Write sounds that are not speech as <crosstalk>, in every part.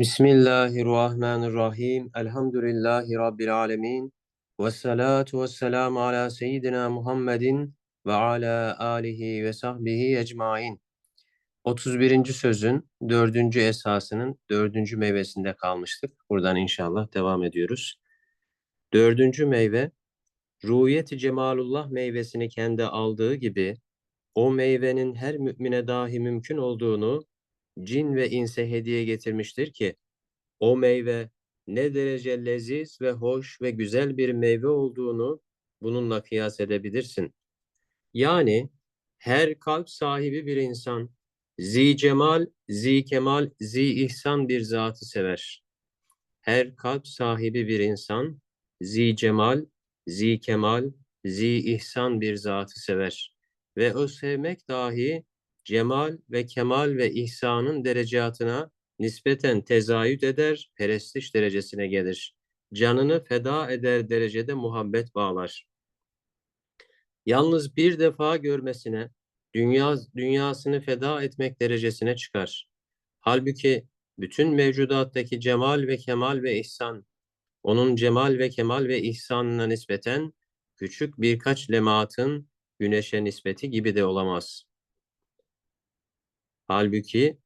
Bismillahirrahmanirrahim. Elhamdülillahi Rabbil alemin. Ve salatu ve selamu ala seyyidina Muhammedin ve ala alihi ve sahbihi ecmain. 31. sözün dördüncü esasının dördüncü meyvesinde kalmıştık. Buradan inşallah devam ediyoruz. Dördüncü meyve, ruhiyet-i cemalullah meyvesini kendi aldığı gibi, o meyvenin her mümine dahi mümkün olduğunu cin ve inse hediye getirmiştir ki, o meyve ne derece leziz ve hoş ve güzel bir meyve olduğunu bununla kıyas edebilirsin. Yani her kalp sahibi bir insan, zi cemal, zi kemal, zi ihsan bir zatı sever. Her kalp sahibi bir insan, zi cemal, zi kemal, zi ihsan bir zatı sever. Ve o sevmek dahi cemal ve kemal ve ihsanın derecatına nispeten tezayüt eder, perestiş derecesine gelir. Canını feda eder derecede muhabbet bağlar. Yalnız bir defa görmesine, dünya, dünyasını feda etmek derecesine çıkar. Halbuki bütün mevcudattaki cemal ve kemal ve ihsan, onun cemal ve kemal ve ihsanına nispeten küçük birkaç lemaatın güneşe nispeti gibi de olamaz. Halbuki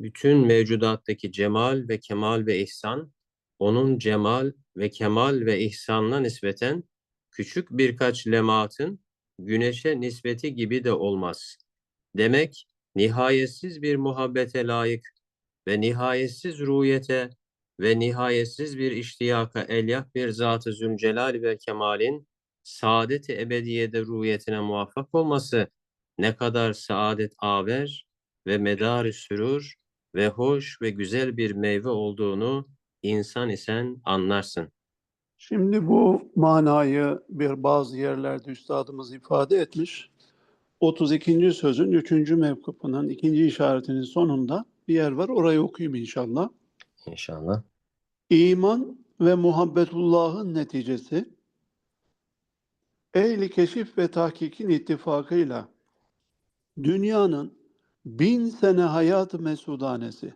bütün mevcudattaki cemal ve kemal ve ihsan, onun cemal ve kemal ve ihsanına nispeten küçük birkaç lemaatın güneşe nispeti gibi de olmaz. Demek nihayetsiz bir muhabbete layık ve nihayetsiz ruhiyete ve nihayetsiz bir iştiyaka elyah bir Zat-ı Zülcelal ve Kemal'in saadet-i ebediyede ruhiyetine muvaffak olması ne kadar saadet aver ve medar sürur ve hoş ve güzel bir meyve olduğunu insan isen anlarsın. Şimdi bu manayı bir bazı yerlerde üstadımız ifade etmiş. 32. sözün 3. mevkıpının ikinci işaretinin sonunda bir yer var. Orayı okuyayım inşallah. İnşallah. İman ve muhabbetullah'ın neticesi ehli keşif ve tahkikin ittifakıyla dünyanın bin sene hayat mesudanesi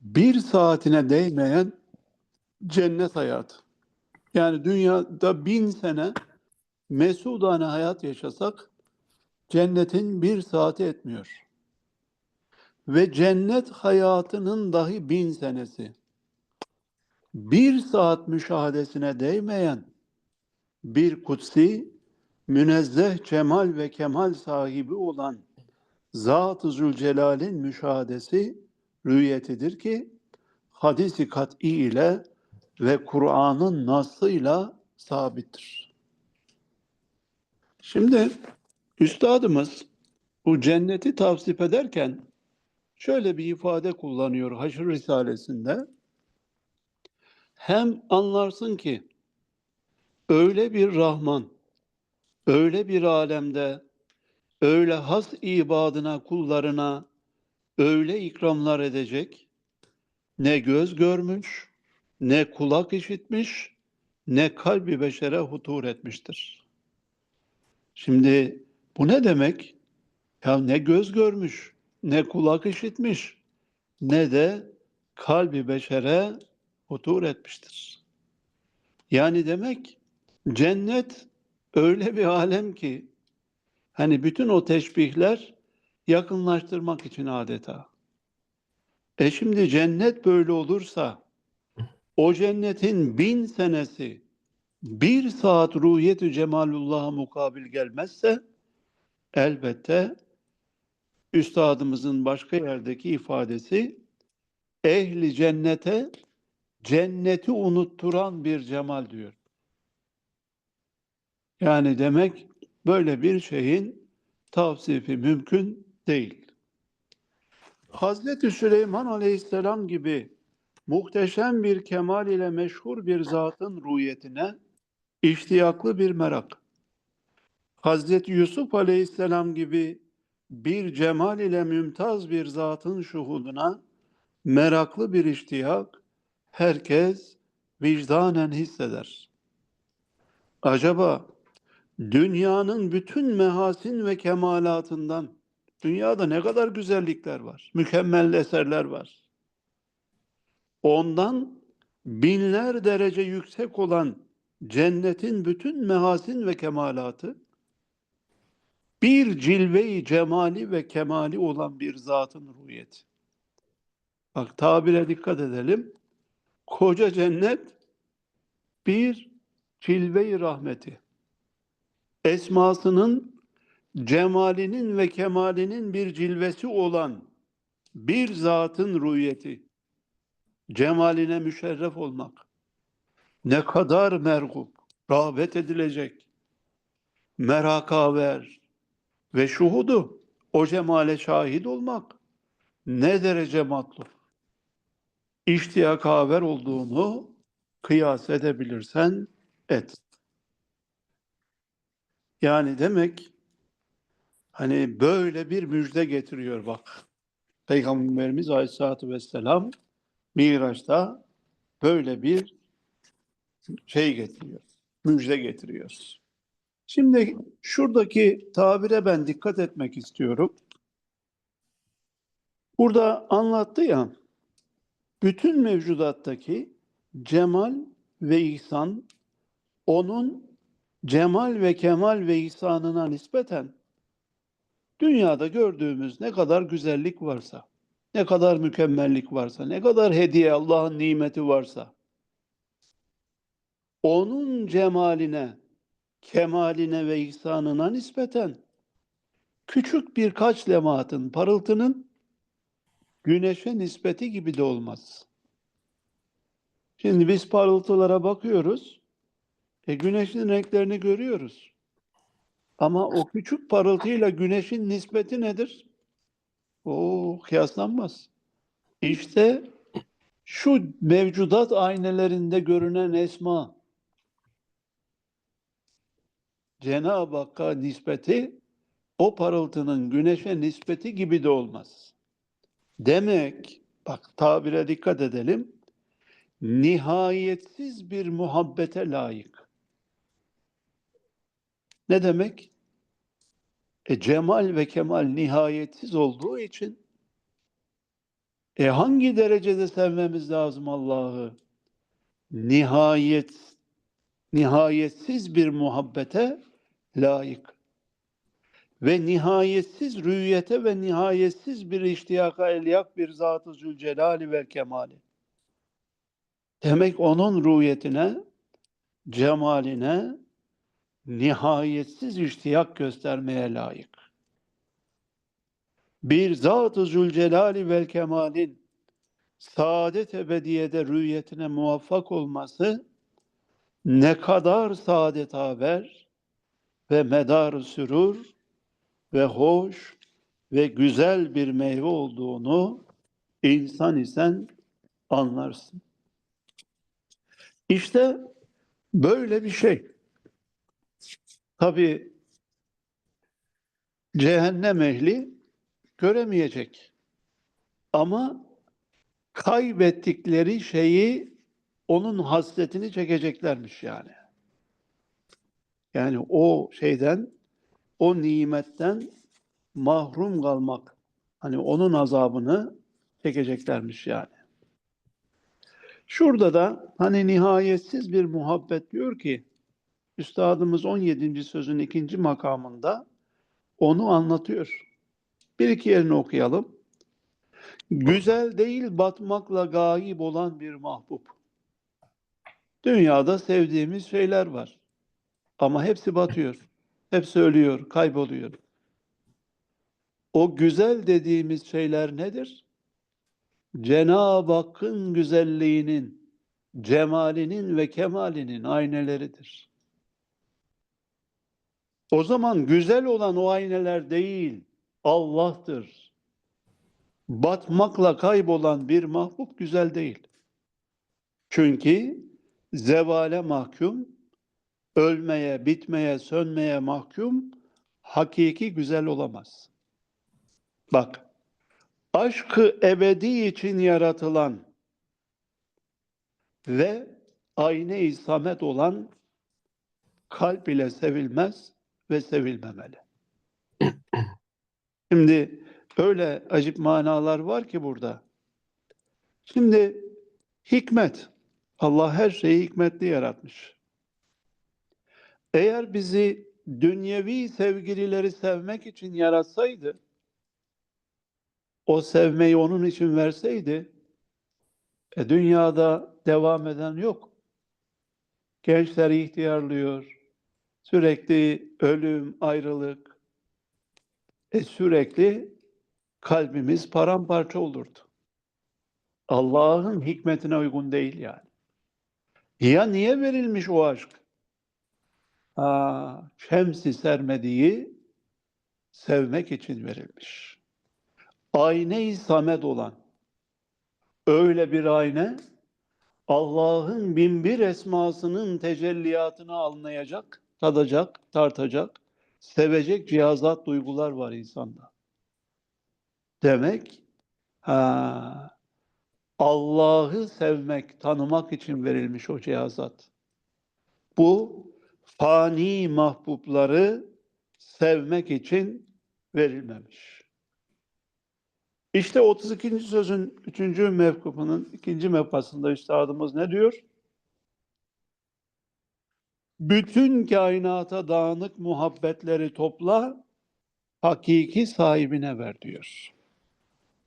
bir saatine değmeyen cennet hayatı. Yani dünyada bin sene mesudane hayat yaşasak cennetin bir saati etmiyor. Ve cennet hayatının dahi bin senesi. Bir saat müşahadesine değmeyen bir kutsi, münezzeh cemal ve kemal sahibi olan Zat-ı Zülcelal'in müşahadesi rüyetidir ki hadisi kat'i ile ve Kur'an'ın nasıyla sabittir. Şimdi üstadımız bu cenneti tavsip ederken şöyle bir ifade kullanıyor Haşr Risalesi'nde. Hem anlarsın ki öyle bir Rahman, öyle bir alemde, öyle has ibadına, kullarına öyle ikramlar edecek, ne göz görmüş, ne kulak işitmiş, ne kalbi beşere hutur etmiştir. Şimdi bu ne demek? Ya ne göz görmüş, ne kulak işitmiş, ne de kalbi beşere hutur etmiştir. Yani demek cennet öyle bir alem ki hani bütün o teşbihler yakınlaştırmak için adeta. E şimdi cennet böyle olursa o cennetin bin senesi bir saat ruhiyetü cemalullah'a mukabil gelmezse elbette üstadımızın başka yerdeki ifadesi ehli cennete cenneti unutturan bir cemal diyor. Yani demek böyle bir şeyin tavsifi mümkün değil. Hazreti Süleyman Aleyhisselam gibi muhteşem bir kemal ile meşhur bir zatın ruhiyetine iştiyaklı bir merak. Hazreti Yusuf Aleyhisselam gibi bir cemal ile mümtaz bir zatın şuhuduna meraklı bir iştiyak herkes vicdanen hisseder. Acaba dünyanın bütün mehasin ve kemalatından dünyada ne kadar güzellikler var, mükemmel eserler var. ondan binler derece yüksek olan cennetin bütün mehasin ve kemalatı bir cilve-i cemali ve kemali olan bir zatın ruhiyeti. Bak tabire dikkat edelim. Koca cennet bir cilve-i rahmeti. Esmasının cemalinin ve kemalinin bir cilvesi olan bir zatın ruhiyeti. Cemaline müşerref olmak. Ne kadar mergub, rağbet edilecek, merakaver ve şuhudu, o cemale şahit olmak ne derece matlub. İştiyak haber olduğunu kıyas edebilirsen et. Yani demek hani böyle bir müjde getiriyor bak. Peygamberimiz Aleyhisselatü Vesselam Miraç'ta böyle bir şey getiriyor. Müjde getiriyor. Şimdi şuradaki tabire ben dikkat etmek istiyorum. Burada anlattı ya bütün mevcudattaki cemal ve ihsan onun cemal ve kemal ve ihsanına nispeten dünyada gördüğümüz ne kadar güzellik varsa, ne kadar mükemmellik varsa, ne kadar hediye Allah'ın nimeti varsa onun cemaline, kemaline ve ihsanına nispeten küçük birkaç lemaatın, parıltının güneşe nispeti gibi de olmaz. Şimdi biz parıltılara bakıyoruz. E güneşin renklerini görüyoruz. Ama o küçük parıltıyla güneşin nispeti nedir? O kıyaslanmaz. İşte şu mevcudat aynelerinde görünen esma Cenab-ı Hakk'a nispeti o parıltının güneşe nispeti gibi de olmaz. Demek, bak tabire dikkat edelim, nihayetsiz bir muhabbete layık. Ne demek? E, cemal ve kemal nihayetsiz olduğu için e hangi derecede sevmemiz lazım Allah'ı? Nihayet nihayetsiz bir muhabbete layık ve nihayetsiz rüyete ve nihayetsiz bir iştiyaka elyak bir Zat-ı Zülcelali ve Kemali. Demek onun ruhiyetine, cemaline nihayetsiz iştiyak göstermeye layık. Bir Zat-ı Zülcelali ve Kemal'in saadet ebediyede rüyetine muvaffak olması ne kadar saadet haber ve medar sürur ve hoş ve güzel bir meyve olduğunu insan isen anlarsın. İşte böyle bir şey. Tabi cehennem ehli göremeyecek. Ama kaybettikleri şeyi onun hasretini çekeceklermiş yani. Yani o şeyden, o nimetten mahrum kalmak, hani onun azabını çekeceklermiş yani. Şurada da hani nihayetsiz bir muhabbet diyor ki, Üstadımız 17. sözün ikinci makamında onu anlatıyor. Bir iki yerini okuyalım. Güzel değil batmakla gayip olan bir mahbub. Dünyada sevdiğimiz şeyler var. Ama hepsi batıyor. Hepsi ölüyor, kayboluyor. O güzel dediğimiz şeyler nedir? Cenab-ı Hakk'ın güzelliğinin, cemalinin ve kemalinin ayneleridir. O zaman güzel olan o ayneler değil, Allah'tır. Batmakla kaybolan bir mahbub güzel değil. Çünkü zevale mahkum, ölmeye, bitmeye, sönmeye mahkum, hakiki güzel olamaz. Bak, aşkı ebedi için yaratılan ve ayne-i samet olan kalp ile sevilmez ve sevilmemeli. Şimdi öyle acip manalar var ki burada. Şimdi Hikmet. Allah her şeyi hikmetli yaratmış. Eğer bizi dünyevi sevgilileri sevmek için yaratsaydı, o sevmeyi onun için verseydi, e, dünyada devam eden yok. Gençler ihtiyarlıyor, sürekli ölüm, ayrılık, e, sürekli kalbimiz paramparça olurdu. Allah'ın hikmetine uygun değil yani. Ya niye verilmiş o aşk? Aa, şemsi sermediği sevmek için verilmiş. Ayne-i samet olan öyle bir ayna Allah'ın binbir esmasının tecelliyatını anlayacak, tadacak, tartacak, sevecek cihazat, duygular var insanda. Demek ha, Allah'ı sevmek, tanımak için verilmiş o cihazat. Bu fani mahbubları sevmek için verilmemiş. İşte 32. sözün 3. mevkufunun ikinci mevkasında üstadımız ne diyor? Bütün kainata dağınık muhabbetleri topla, hakiki sahibine ver diyor.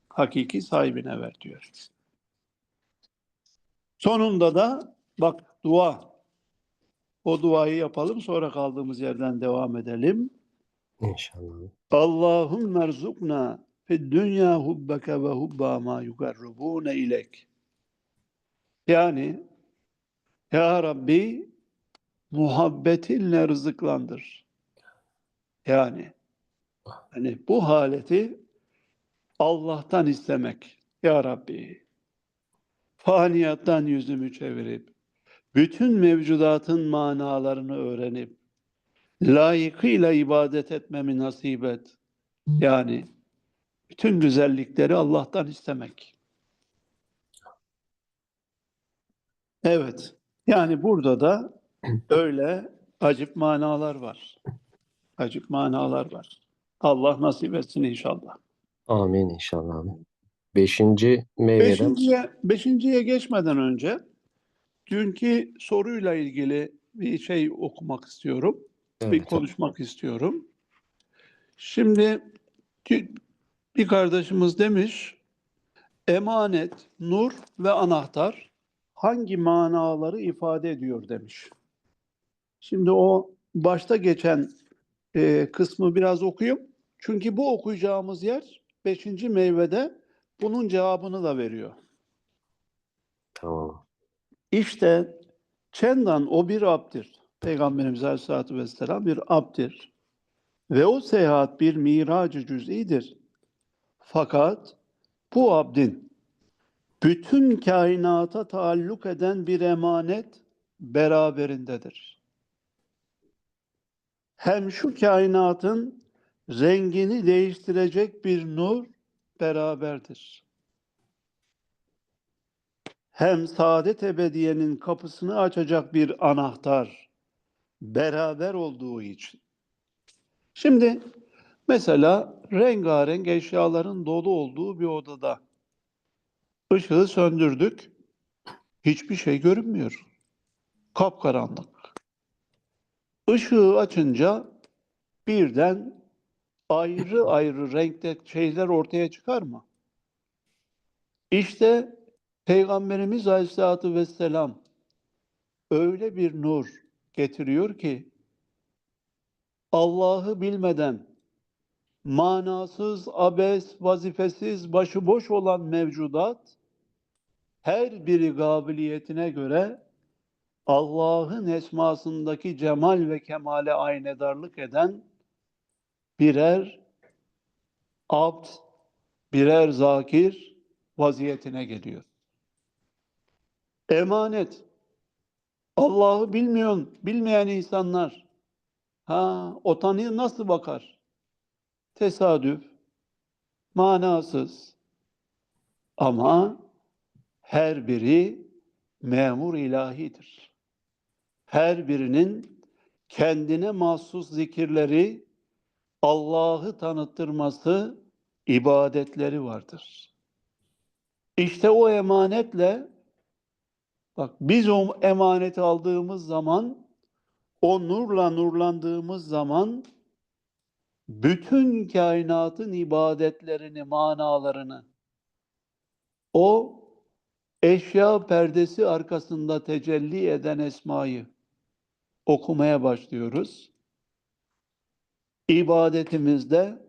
Hakiki sahibine ver diyor. Sonunda da bak dua. O duayı yapalım sonra kaldığımız yerden devam edelim. İnşallah. Allahum merzukna fid dünya hubbeke ve hubba ma yukarrubune ilek. Yani Ya Rabbi muhabbetinle rızıklandır. Yani hani bu haleti Allah'tan istemek. Ya Rabbi faniyattan yüzümü çevirip bütün mevcudatın manalarını öğrenip layıkıyla ibadet etmemi nasip et. Yani bütün güzellikleri Allah'tan istemek. Evet. Yani burada da öyle acip manalar var. Acip manalar var. Allah nasip etsin inşallah. Amin inşallah. Beşinci meyveden Beşinciye, beşinciye geçmeden önce dünkü soruyla ilgili bir şey okumak istiyorum. bir Evet, konuşmak istiyorum. Şimdi bir kardeşimiz demiş, emanet, nur ve anahtar hangi manaları ifade ediyor demiş. Şimdi o başta geçen e, kısmı biraz okuyayım. Çünkü bu okuyacağımız yer beşinci meyvede bunun cevabını da veriyor. tamam. İşte çendan o bir abdir. Peygamberimiz Aleyhisselatü Vesselam bir abdir. Ve o seyahat bir miracı cüz'idir. Fakat bu abdin bütün kainata taalluk eden bir emanet beraberindedir. Hem şu kainatın rengini değiştirecek bir nur beraberdir. Hem saadet ebediyenin kapısını açacak bir anahtar beraber olduğu için. Şimdi mesela rengarenk eşyaların dolu olduğu bir odada ışığı söndürdük. Hiçbir şey görünmüyor. Kapkaranlık. Işığı açınca birden ayrı <laughs> ayrı renkte şeyler ortaya çıkar mı? İşte Peygamberimiz Aleyhisselatü Vesselam öyle bir nur getiriyor ki Allah'ı bilmeden manasız, abes, vazifesiz, başıboş olan mevcudat her biri kabiliyetine göre Allah'ın esmasındaki cemal ve kemale aynedarlık eden birer abd, birer zakir vaziyetine geliyor. Emanet. Allah'ı bilmiyorsun, bilmeyen insanlar. Ha, o tanıya nasıl bakar? Tesadüf, manasız. Ama her biri memur ilahidir. Her birinin kendine mahsus zikirleri, Allah'ı tanıttırması, ibadetleri vardır. İşte o emanetle Bak biz o emaneti aldığımız zaman, o nurla nurlandığımız zaman bütün kainatın ibadetlerini, manalarını o eşya perdesi arkasında tecelli eden esmayı okumaya başlıyoruz. İbadetimizde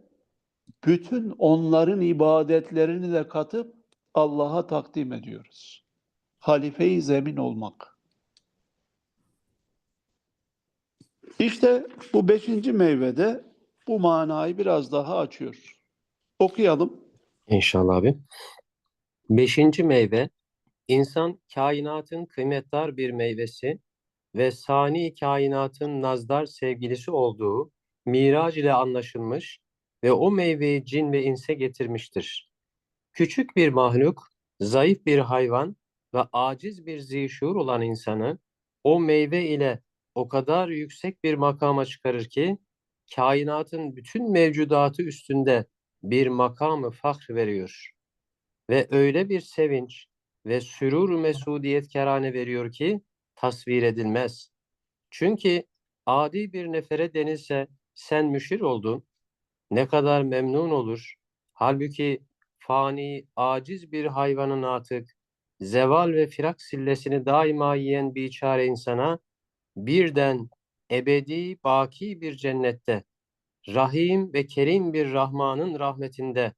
bütün onların ibadetlerini de katıp Allah'a takdim ediyoruz. Halife-i zemin olmak. İşte bu beşinci meyvede bu manayı biraz daha açıyor. Okuyalım. İnşallah abi. Beşinci meyve, insan kainatın kıymetdar bir meyvesi ve sani kainatın nazdar sevgilisi olduğu mirac ile anlaşılmış ve o meyveyi cin ve inse getirmiştir. Küçük bir mahluk, zayıf bir hayvan ve aciz bir zişur olan insanı o meyve ile o kadar yüksek bir makama çıkarır ki kainatın bütün mevcudatı üstünde bir makamı fahr veriyor. Ve öyle bir sevinç ve sürur mesudiyet kerane veriyor ki tasvir edilmez. Çünkü adi bir nefere denilse sen müşir oldun, ne kadar memnun olur. Halbuki fani, aciz bir hayvanın atık, zeval ve firak sillesini daima yiyen biçare insana birden ebedi, baki bir cennette, rahim ve kerim bir Rahman'ın rahmetinde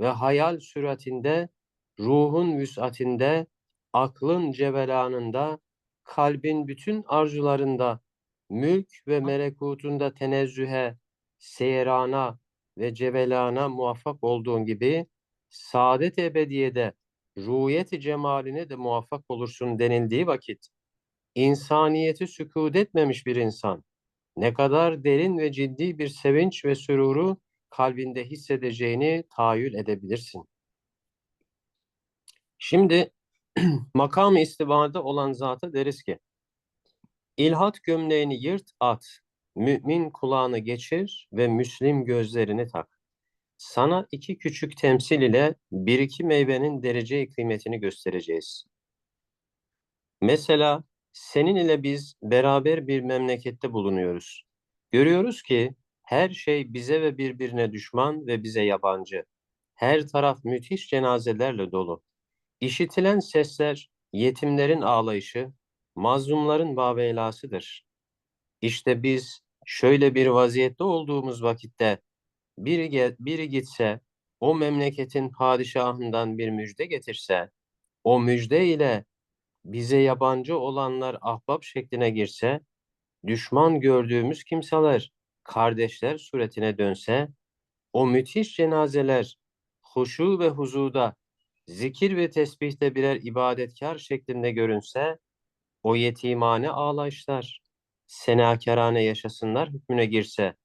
ve hayal süratinde, ruhun vüsatinde, aklın cevelanında, kalbin bütün arzularında, mülk ve melekutunda tenezzühe, seyrana ve cevelana muvaffak olduğun gibi, saadet ebediyede ruhiyet cemaline de muvaffak olursun denildiği vakit, insaniyeti sükût etmemiş bir insan, ne kadar derin ve ciddi bir sevinç ve süruru kalbinde hissedeceğini tahayyül edebilirsin. Şimdi <clears throat> makam-ı istivada olan zata deriz ki, İlhat gömleğini yırt at, mümin kulağını geçir ve müslim gözlerini tak. Sana iki küçük temsil ile bir iki meyvenin derece kıymetini göstereceğiz. Mesela senin ile biz beraber bir memlekette bulunuyoruz. Görüyoruz ki her şey bize ve birbirine düşman ve bize yabancı. Her taraf müthiş cenazelerle dolu. İşitilen sesler yetimlerin ağlayışı, mazlumların vaveylasıdır. İşte biz şöyle bir vaziyette olduğumuz vakitte biri, biri gitse, o memleketin padişahından bir müjde getirse, o müjde ile bize yabancı olanlar ahbap şekline girse, düşman gördüğümüz kimseler kardeşler suretine dönse, o müthiş cenazeler huşu ve huzuda, zikir ve tesbihte birer ibadetkar şeklinde görünse, o yetimane ağlayışlar, senakârane yaşasınlar hükmüne girse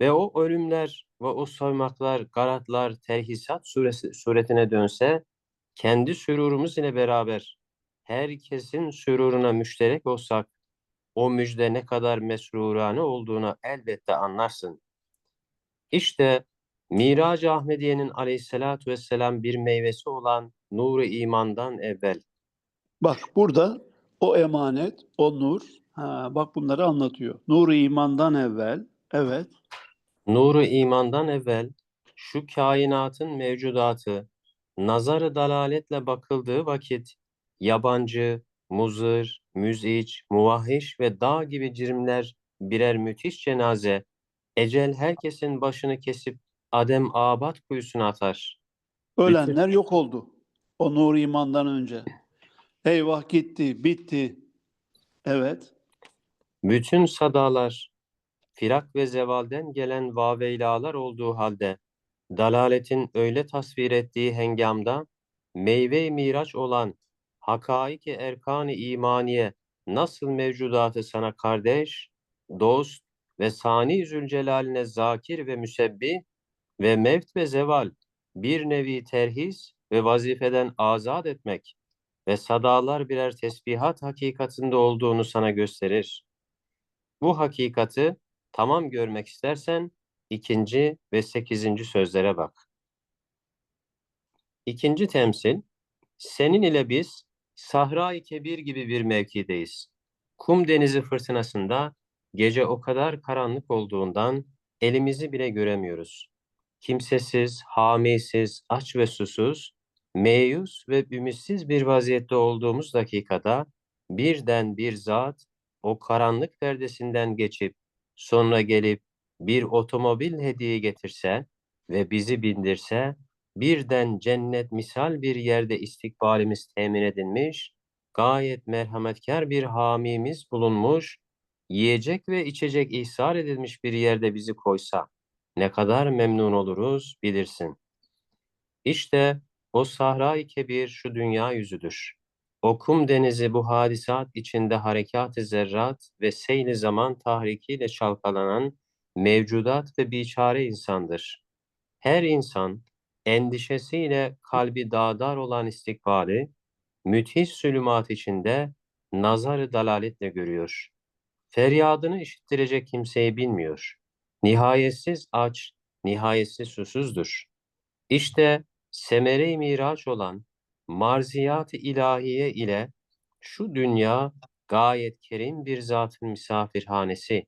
ve o ölümler ve o soymaklar, garatlar, terhisat suresi, suretine dönse, kendi sürurumuz ile beraber herkesin süruruna müşterek olsak, o müjde ne kadar mesrurane olduğunu elbette anlarsın. İşte Mirac-ı Ahmediye'nin aleyhissalatü vesselam bir meyvesi olan nuru imandan evvel. Bak burada o emanet, o nur, ha, bak bunları anlatıyor. Nuru imandan evvel, evet, Nuru imandan evvel şu kainatın mevcudatı nazarı dalaletle bakıldığı vakit yabancı, muzır, müziç, muvahhiş ve dağ gibi cirimler birer müthiş cenaze, ecel herkesin başını kesip adem abat kuyusuna atar. ölenler yok oldu. O nur imandan önce. Eyvah gitti, bitti. Evet, Bütün sadalar, firak ve zevalden gelen vaveylalar olduğu halde, dalaletin öyle tasvir ettiği hengamda, meyve-i miraç olan hakaiki erkan-ı imaniye nasıl mevcudatı sana kardeş, dost ve sani zülcelaline zakir ve müsebbi ve mevt ve zeval bir nevi terhis ve vazifeden azat etmek ve sadalar birer tesbihat hakikatinde olduğunu sana gösterir. Bu hakikati tamam görmek istersen ikinci ve sekizinci sözlere bak. İkinci temsil, senin ile biz Sahra-i Kebir gibi bir mevkideyiz. Kum denizi fırtınasında gece o kadar karanlık olduğundan elimizi bile göremiyoruz. Kimsesiz, hamisiz, aç ve susuz, meyus ve ümitsiz bir vaziyette olduğumuz dakikada birden bir zat o karanlık perdesinden geçip sonra gelip bir otomobil hediye getirse ve bizi bindirse birden cennet misal bir yerde istikbalimiz temin edilmiş, gayet merhametkar bir hamimiz bulunmuş, yiyecek ve içecek ihsar edilmiş bir yerde bizi koysa ne kadar memnun oluruz bilirsin. İşte o sahra-i kebir şu dünya yüzüdür. O kum denizi bu hadisat içinde harekat-ı zerrat ve seyli zaman tahrikiyle çalkalanan mevcudat ve biçare insandır. Her insan endişesiyle kalbi dağdar olan istikbali, müthiş sülümat içinde nazarı dalaletle görüyor. Feryadını işittirecek kimseyi bilmiyor. Nihayetsiz aç, nihayetsiz susuzdur. İşte semere-i miraç olan marziyat-ı ilahiye ile şu dünya gayet kerim bir zatın misafirhanesi.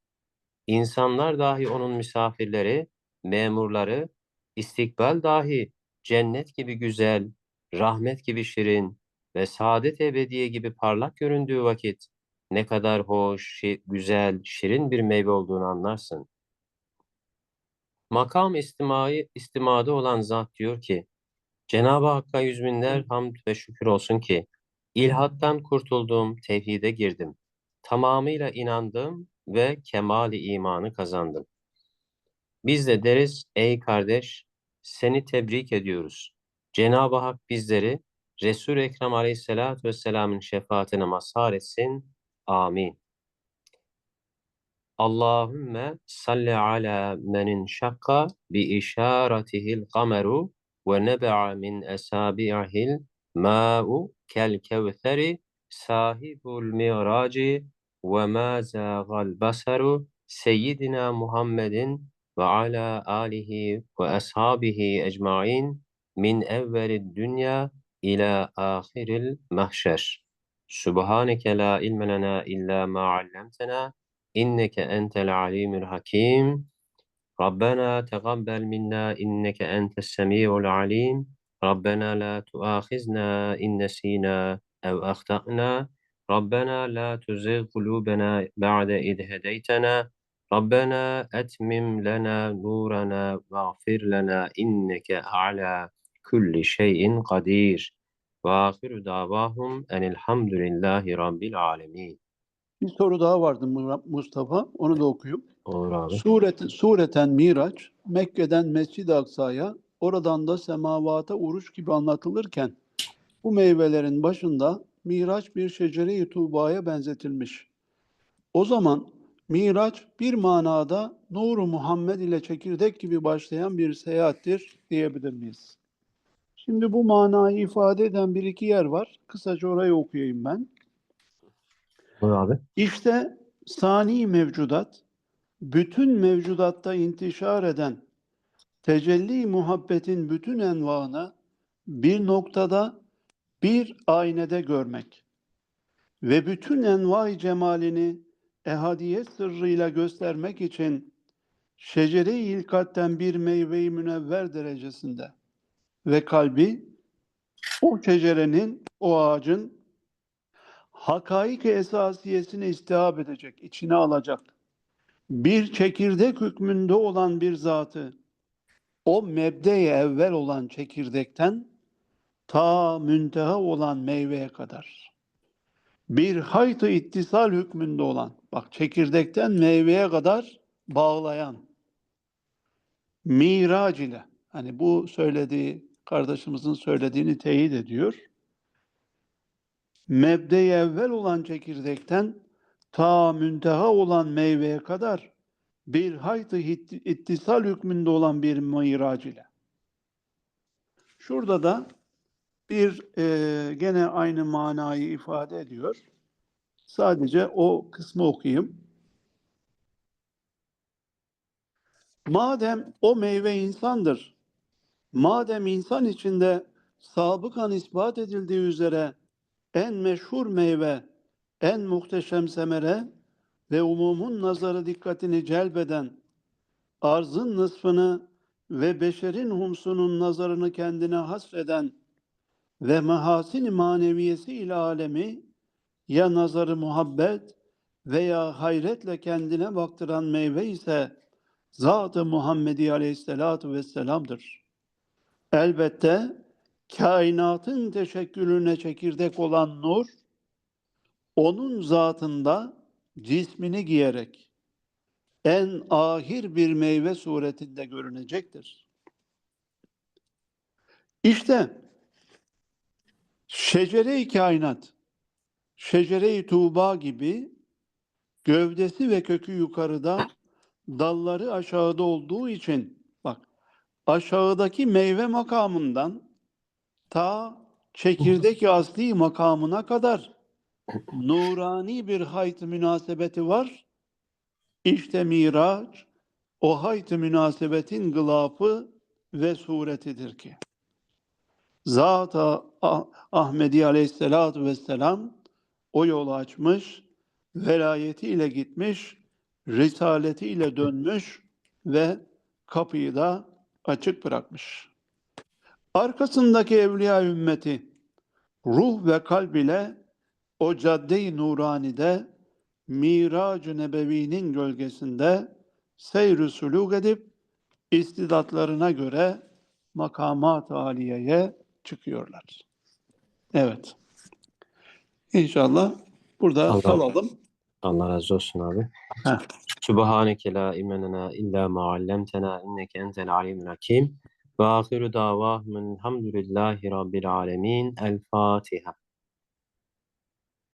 İnsanlar dahi onun misafirleri, memurları, istikbal dahi cennet gibi güzel, rahmet gibi şirin ve saadet ebediye gibi parlak göründüğü vakit ne kadar hoş, şi- güzel, şirin bir meyve olduğunu anlarsın. Makam istimai, istimada olan zat diyor ki, Cenab-ı Hakk'a yüz binler hamd ve şükür olsun ki, ilhattan kurtuldum, tevhide girdim. Tamamıyla inandım ve kemali imanı kazandım. Biz de deriz, ey kardeş, seni tebrik ediyoruz. Cenab-ı Hak bizleri Resul-i Ekrem Aleyhisselatü Vesselam'ın şefaatine mazhar etsin. Amin. Allahümme salli ala menin şakka bi işaretihil kameru ve nebe'a min esabi'ihil ma'u kel kevtheri sahibul mi'raci ve ma zâgal basaru seyyidina Muhammedin ve ala alihi ve ashabihi ecmain min evvelid dünya ila ahiril mahşer. Subhaneke la ilme illa ma allamtena inneke entel alimul hakim. Rabbena tegabbel minna inneke entes semiul alim. Rabbena la tuahizna in nesina ev ahtana. Rabbena la tuzigh kulubena ba'de id hedeytena. Rabbena etmim lana nurana vaghfir lana inneke a'la kulli şeyin kadir. Ve ahiru davahum enilhamdülillahi rabbil alemin. Bir soru daha vardı Mu- Mustafa. Onu da okuyayım. Olur abi. Sureten, sureten Miraç, Mekke'den Mescid-i Aksa'ya, oradan da semavata uruş gibi anlatılırken, bu meyvelerin başında Miraç bir şecere-i tuğbaya benzetilmiş. O zaman Miraç bir manada Nur-u Muhammed ile çekirdek gibi başlayan bir seyahattir diyebilir miyiz? Şimdi bu manayı ifade eden bir iki yer var. Kısaca orayı okuyayım ben. Olur abi. İşte sani mevcudat, bütün mevcudatta intişar eden tecelli muhabbetin bütün envaını bir noktada bir aynede görmek ve bütün envai cemalini ehadiyet sırrıyla göstermek için şecere-i ilkatten bir meyve-i münevver derecesinde ve kalbi o şecerenin, o ağacın hakaik esasiyesini istihab edecek, içine alacak. Bir çekirdek hükmünde olan bir zatı, o mebde-i evvel olan çekirdekten ta münteha olan meyveye kadar. Bir hayt-ı ittisal hükmünde olan, bak çekirdekten meyveye kadar bağlayan, mirac ile, hani bu söylediği, kardeşimizin söylediğini teyit ediyor mebde-i evvel olan çekirdekten ta münteha olan meyveye kadar bir hayt-ı ittisal hükmünde olan bir mirac ile. Şurada da bir e, gene aynı manayı ifade ediyor. Sadece o kısmı okuyayım. Madem o meyve insandır, madem insan içinde sabıkan ispat edildiği üzere en meşhur meyve, en muhteşem semere ve umumun nazarı dikkatini celbeden, arzın nısfını ve beşerin humsunun nazarını kendine hasreden ve mahasin maneviyesi ile alemi ya nazarı muhabbet veya hayretle kendine baktıran meyve ise Zat-ı Muhammedi Aleyhisselatu Vesselam'dır. Elbette kainatın teşekkülüne çekirdek olan nur, onun zatında cismini giyerek en ahir bir meyve suretinde görünecektir. İşte şecere-i kainat, şecere-i tuğba gibi gövdesi ve kökü yukarıda, dalları aşağıda olduğu için bak aşağıdaki meyve makamından ta çekirdek asli makamına kadar nurani bir hayt münasebeti var. İşte Miraç o hayt münasebetin gılafı ve suretidir ki. Zat-ı Ah- Ahmedi Aleyhisselatü Vesselam o yolu açmış, velayetiyle gitmiş, risaletiyle dönmüş ve kapıyı da açık bırakmış. Arkasındaki evliya ümmeti ruh ve kalb ile o cadde-i nuranide Mirac-ı Nebevi'nin gölgesinde seyr-i suluk edip istidatlarına göre makamat-ı aliyeye çıkıyorlar. Evet. İnşallah burada Allah- kalalım. Allah razı olsun abi. Heh. Subhaneke la ilme lena illa ma allamtena inneke entel alimul hakim. Ve ahiru davahum elhamdülillahi rabbil alemin. El Fatiha.